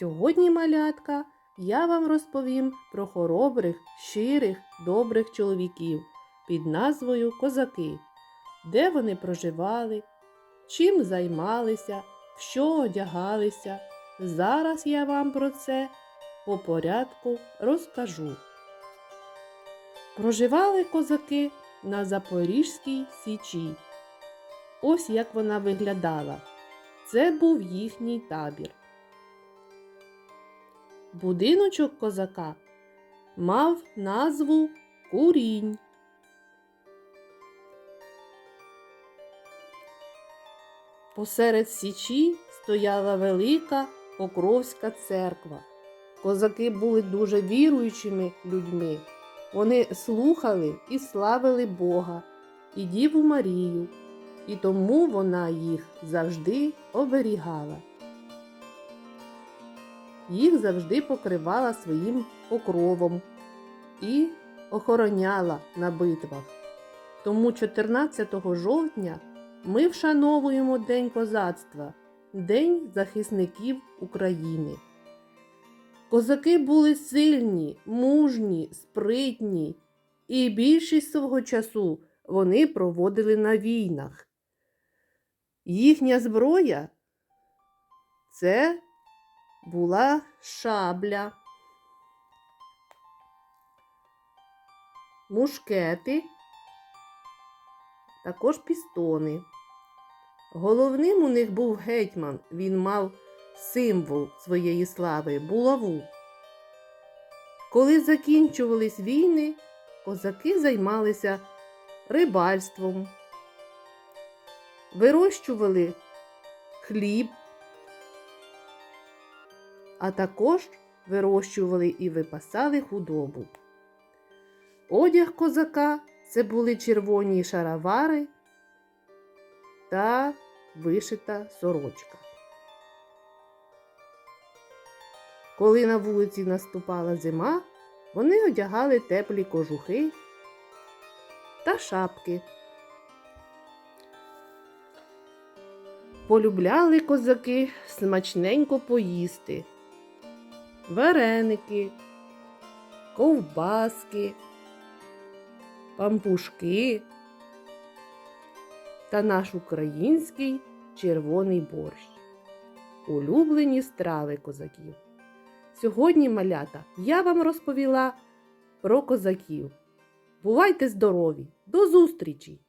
Сьогодні, малятка, я вам розповім про хоробрих, щирих, добрих чоловіків під назвою Козаки, де вони проживали, чим займалися, в що одягалися. Зараз я вам про це по порядку розкажу. Проживали козаки на Запорізькій Січі. Ось як вона виглядала. Це був їхній табір. Будиночок козака мав назву Курінь. Посеред січі стояла велика Покровська церква. Козаки були дуже віруючими людьми. Вони слухали і славили Бога і Діву Марію, і тому вона їх завжди оберігала. Їх завжди покривала своїм покровом і охороняла на битвах. Тому 14 жовтня ми вшановуємо День козацтва, День захисників України. Козаки були сильні, мужні, спритні, і більшість свого часу вони проводили на війнах. Їхня зброя це була шабля, мушкети, також пістони. Головним у них був гетьман, він мав символ своєї слави булаву. Коли закінчувались війни, козаки займалися рибальством, вирощували хліб, а також вирощували і випасали худобу. Одяг козака це були червоні шаровари та вишита сорочка. Коли на вулиці наступала зима, вони одягали теплі кожухи та шапки. Полюбляли козаки смачненько поїсти, вареники, ковбаски, пампушки та наш український червоний борщ. Улюблені страви козаків. Сьогодні, малята, я вам розповіла про козаків. Бувайте здорові! До зустрічі!